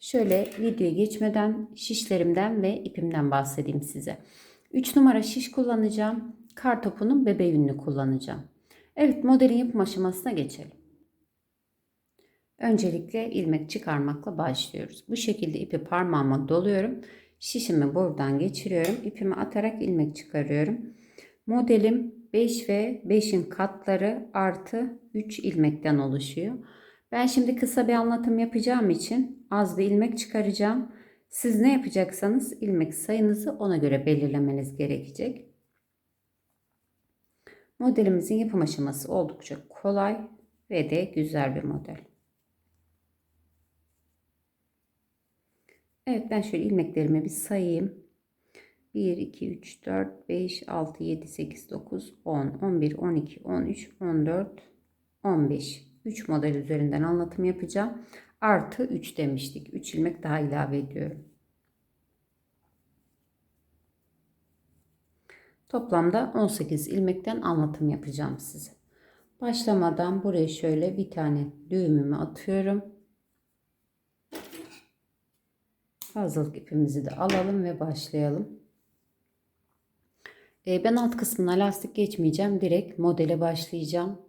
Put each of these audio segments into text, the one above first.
Şöyle videoya geçmeden şişlerimden ve ipimden bahsedeyim size. 3 numara şiş kullanacağım. Kar topunun bebe yününü kullanacağım. Evet modelin yapım aşamasına geçelim. Öncelikle ilmek çıkarmakla başlıyoruz. Bu şekilde ipi parmağıma doluyorum. Şişimi buradan geçiriyorum. İpimi atarak ilmek çıkarıyorum. Modelim 5 ve 5'in katları artı 3 ilmekten oluşuyor. Ben şimdi kısa bir anlatım yapacağım için az bir ilmek çıkaracağım. Siz ne yapacaksanız ilmek sayınızı ona göre belirlemeniz gerekecek. Modelimizin yapım aşaması oldukça kolay ve de güzel bir model. Evet ben şöyle ilmeklerimi bir sayayım. 1, 2, 3, 4, 5, 6, 7, 8, 9, 10, 11, 12, 13, 14, 15. 3 model üzerinden anlatım yapacağım. Artı 3 demiştik. 3 ilmek daha ilave ediyorum. Toplamda 18 ilmekten anlatım yapacağım size. Başlamadan buraya şöyle bir tane düğümümü atıyorum. Fazlalık ipimizi de alalım ve başlayalım. Ee, ben alt kısmına lastik geçmeyeceğim. Direkt modele başlayacağım.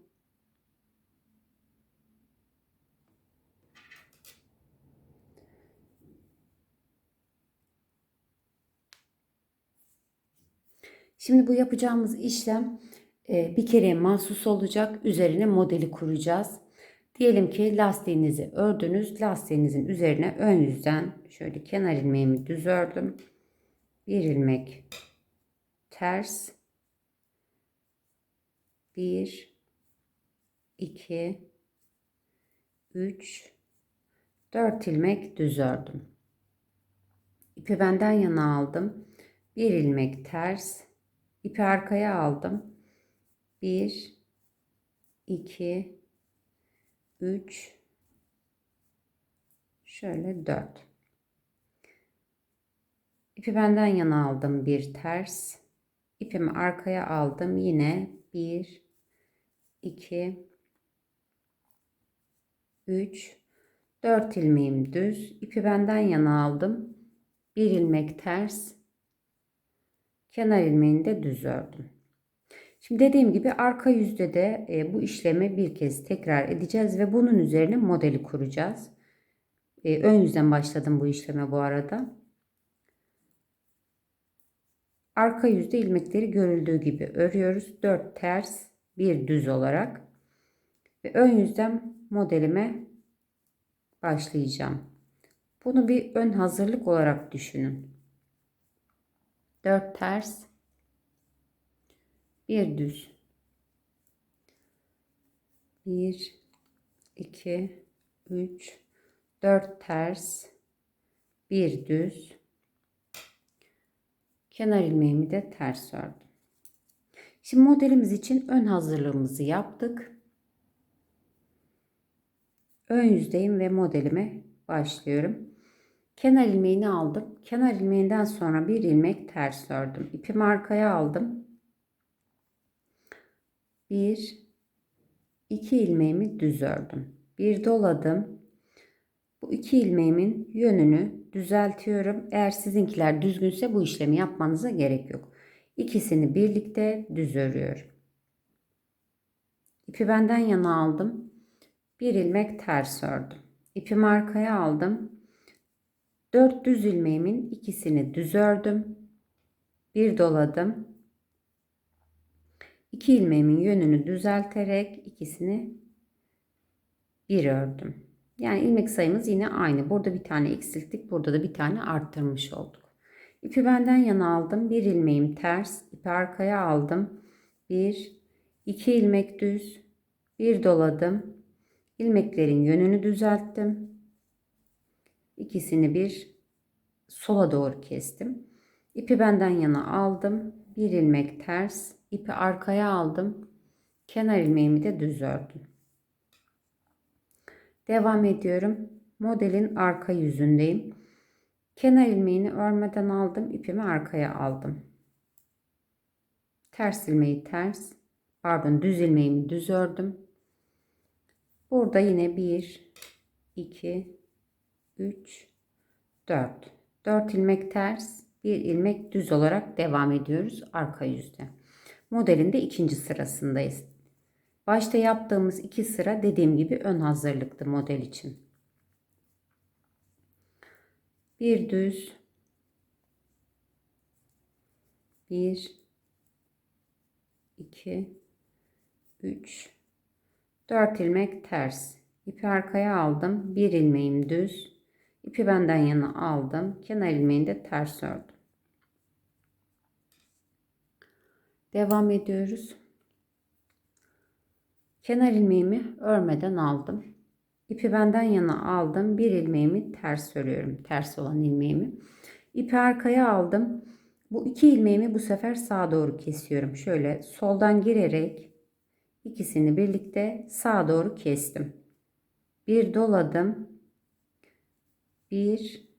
Şimdi bu yapacağımız işlem e, bir kere mahsus olacak. Üzerine modeli kuracağız. Diyelim ki lastiğinizi ördünüz. Lastiğinizin üzerine ön yüzden şöyle kenar ilmeğimi düz ördüm. Bir ilmek ters. Bir, iki, üç, dört ilmek düz ördüm. İpi benden yana aldım. Bir ilmek ters İpi arkaya aldım. 1 2 3 şöyle 4 İpi benden yana aldım bir ters. İpimi arkaya aldım. Yine 1 2 3 4 ilmeğim düz. İpi benden yana aldım. Bir ilmek ters kenar ilmeğini de düz ördüm. Şimdi dediğim gibi arka yüzde de e, bu işlemi bir kez tekrar edeceğiz ve bunun üzerine modeli kuracağız. E, ön yüzden başladım bu işleme bu arada. Arka yüzde ilmekleri görüldüğü gibi örüyoruz. 4 ters, bir düz olarak. Ve ön yüzden modelime başlayacağım. Bunu bir ön hazırlık olarak düşünün. 4 ters, bir düz. 1 2 3 4 ters, bir düz. Kenar ilmeğimi de ters ördüm. Şimdi modelimiz için ön hazırlığımızı yaptık. Ön yüzdeyim ve modelime başlıyorum. Kenar ilmeğini aldım. Kenar ilmeğinden sonra bir ilmek ters ördüm. İpimi arkaya aldım. Bir, iki ilmeğimi düz ördüm. Bir doladım. Bu iki ilmeğimin yönünü düzeltiyorum. Eğer sizinkiler düzgünse bu işlemi yapmanıza gerek yok. İkisini birlikte düz örüyorum. İpi benden yana aldım. Bir ilmek ters ördüm. İpimi arkaya aldım. 4 düz ilmeğimin ikisini düz ördüm. Bir doladım. 2 ilmeğimin yönünü düzelterek ikisini bir ördüm. Yani ilmek sayımız yine aynı. Burada bir tane eksilttik. Burada da bir tane arttırmış olduk. İpi benden yana aldım. Bir ilmeğim ters. ipi arkaya aldım. Bir, iki ilmek düz. Bir doladım. İlmeklerin yönünü düzelttim. İkisini bir sola doğru kestim. İpi benden yana aldım. Bir ilmek ters. ipi arkaya aldım. Kenar ilmeğimi de düz ördüm. Devam ediyorum. Modelin arka yüzündeyim. Kenar ilmeğini örmeden aldım. ipimi arkaya aldım. Ters ilmeği ters. Pardon düz ilmeğimi düz ördüm. Burada yine 1, 2, 3, 4. 4 ilmek ters, 1 ilmek düz olarak devam ediyoruz arka yüzde. Modelin de ikinci sırasındayız. Başta yaptığımız iki sıra dediğim gibi ön hazırlıktı model için. Bir düz, bir, iki, üç, dört ilmek ters. İpi arkaya aldım. Bir ilmeğim düz. İpi benden yana aldım. Kenar ilmeğini de ters ördüm. Devam ediyoruz. Kenar ilmeğimi örmeden aldım. İpi benden yana aldım. Bir ilmeğimi ters örüyorum. Ters olan ilmeğimi. İpi arkaya aldım. Bu iki ilmeğimi bu sefer sağa doğru kesiyorum. Şöyle soldan girerek ikisini birlikte sağa doğru kestim. Bir doladım. Bir,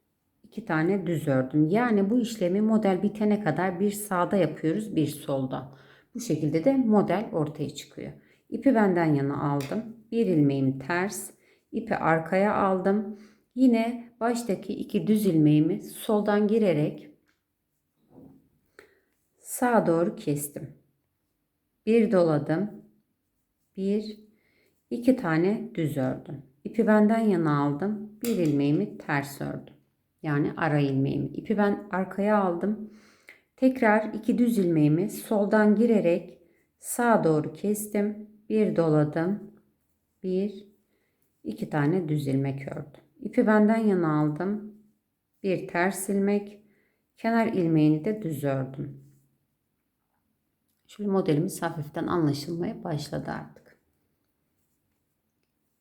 iki tane düz ördüm. Yani bu işlemi model bitene kadar bir sağda yapıyoruz, bir solda. Bu şekilde de model ortaya çıkıyor. İpi benden yana aldım. Bir ilmeğim ters. ipi arkaya aldım. Yine baştaki iki düz ilmeğimi soldan girerek sağa doğru kestim. Bir doladım. Bir, iki tane düz ördüm. İpi benden yana aldım. Bir ilmeğimi ters ördüm. Yani ara ilmeğimi. İpi ben arkaya aldım. Tekrar iki düz ilmeğimi soldan girerek sağa doğru kestim. Bir doladım. Bir, iki tane düz ilmek ördüm. İpi benden yana aldım. Bir ters ilmek. Kenar ilmeğini de düz ördüm. Şöyle modelimiz hafiften anlaşılmaya başladı artık.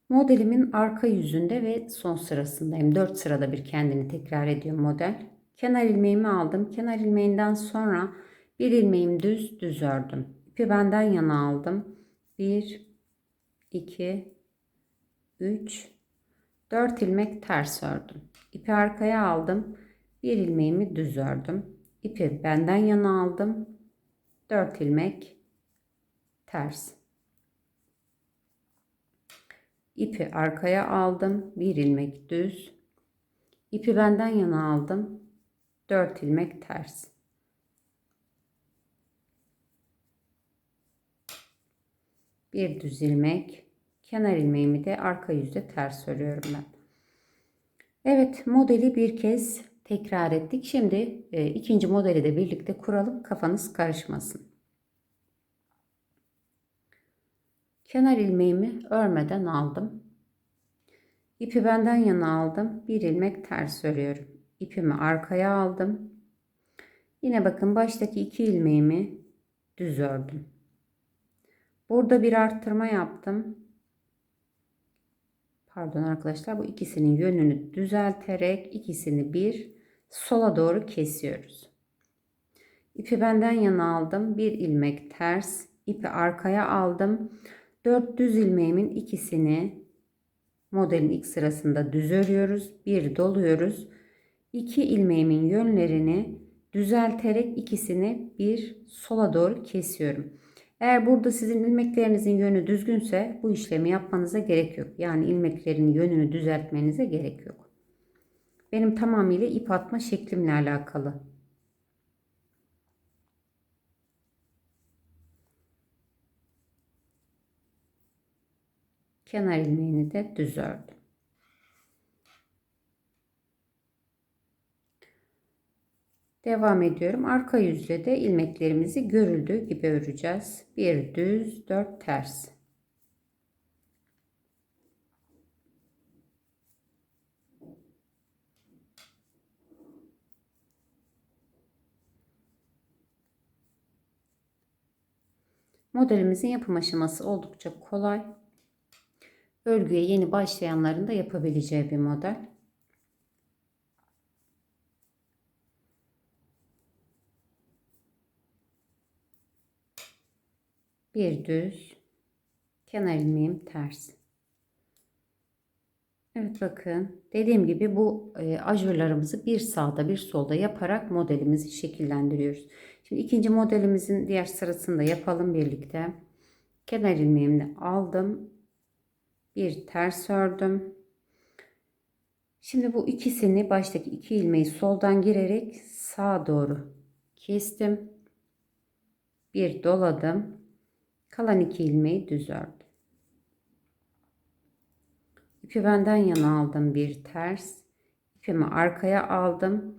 Modelimin arka yüzünde ve son sırasındayım. 4 sırada bir kendini tekrar ediyor model. Kenar ilmeğimi aldım. Kenar ilmeğinden sonra bir ilmeğim düz düz ördüm. İpi benden yana aldım. 1 2 3 4 ilmek ters ördüm. İpi arkaya aldım. Bir ilmeğimi düz ördüm. İpi benden yana aldım. 4 ilmek ters. İpi arkaya aldım. Bir ilmek düz. İpi benden yana aldım. 4 ilmek ters. Bir düz ilmek. Kenar ilmeğimi de arka yüzde ters örüyorum ben. Evet modeli bir kez tekrar ettik. Şimdi e, ikinci modeli de birlikte kuralım. Kafanız karışmasın. Kenar ilmeğimi örmeden aldım. İpi benden yana aldım. Bir ilmek ters örüyorum. İpimi arkaya aldım. Yine bakın baştaki iki ilmeğimi düz ördüm. Burada bir arttırma yaptım. Pardon arkadaşlar bu ikisinin yönünü düzelterek ikisini bir sola doğru kesiyoruz. İpi benden yana aldım. Bir ilmek ters. ipi arkaya aldım. 4 düz ilmeğimin ikisini modelin ilk sırasında düz örüyoruz. Bir doluyoruz. 2 ilmeğimin yönlerini düzelterek ikisini bir sola doğru kesiyorum. Eğer burada sizin ilmeklerinizin yönü düzgünse bu işlemi yapmanıza gerek yok. Yani ilmeklerin yönünü düzeltmenize gerek yok. Benim tamamıyla ip atma şeklimle alakalı. Kenar ilmeğini de düz ördüm. Devam ediyorum. Arka yüzle de ilmeklerimizi görüldüğü gibi öreceğiz. Bir düz, dört ters. Modelimizin yapım aşaması oldukça kolay örgüye yeni başlayanların da yapabileceği bir model. Bir düz, kenar ilmeğim ters. Evet bakın dediğim gibi bu e, ajurlarımızı bir sağda bir solda yaparak modelimizi şekillendiriyoruz. Şimdi ikinci modelimizin diğer sırasını da yapalım birlikte. Kenar ilmeğimle aldım. Bir ters ördüm. Şimdi bu ikisini baştaki iki ilmeği soldan girerek sağa doğru kestim. Bir doladım. Kalan iki ilmeği düz ördüm. İpi benden yana aldım bir ters. İpimi arkaya aldım.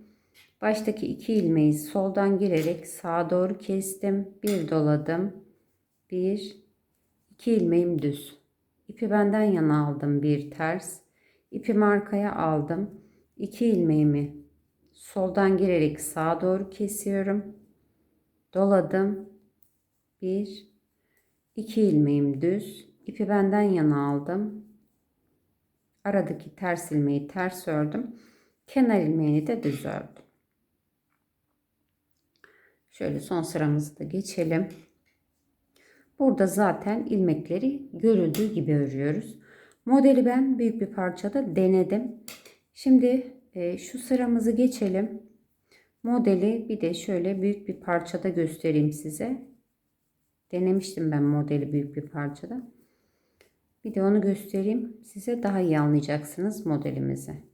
Baştaki iki ilmeği soldan girerek sağa doğru kestim. Bir doladım. Bir, iki ilmeğim düz. İpi benden yana aldım bir ters. İpimi arkaya aldım. İki ilmeğimi soldan girerek sağa doğru kesiyorum. Doladım. Bir, iki ilmeğim düz. İpi benden yana aldım. Aradaki ters ilmeği ters ördüm. Kenar ilmeğini de düz ördüm. Şöyle son sıramızı da geçelim. Burada zaten ilmekleri görüldüğü gibi örüyoruz. Modeli ben büyük bir parçada denedim. Şimdi e, şu sıramızı geçelim. Modeli bir de şöyle büyük bir parçada göstereyim size. Denemiştim ben modeli büyük bir parçada. Bir de onu göstereyim. Size daha iyi anlayacaksınız modelimizi.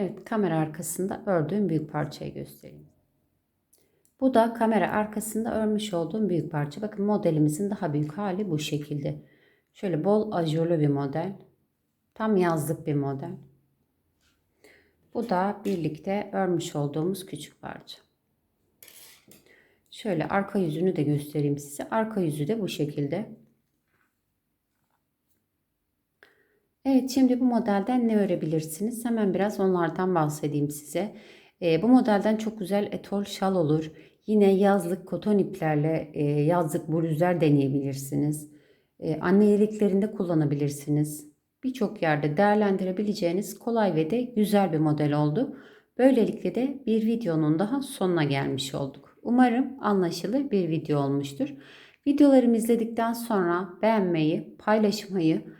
Evet kamera arkasında ördüğüm büyük parçayı göstereyim. Bu da kamera arkasında örmüş olduğum büyük parça. Bakın modelimizin daha büyük hali bu şekilde. Şöyle bol ajurlu bir model. Tam yazlık bir model. Bu da birlikte örmüş olduğumuz küçük parça. Şöyle arka yüzünü de göstereyim size. Arka yüzü de bu şekilde. Evet şimdi bu modelden ne örebilirsiniz? Hemen biraz onlardan bahsedeyim size. E, bu modelden çok güzel etol şal olur. Yine yazlık koton iplerle e, yazlık bluzlar deneyebilirsiniz. E, anne iyiliklerinde kullanabilirsiniz. Birçok yerde değerlendirebileceğiniz kolay ve de güzel bir model oldu. Böylelikle de bir videonun daha sonuna gelmiş olduk. Umarım anlaşılır bir video olmuştur. Videolarımı izledikten sonra beğenmeyi, paylaşmayı,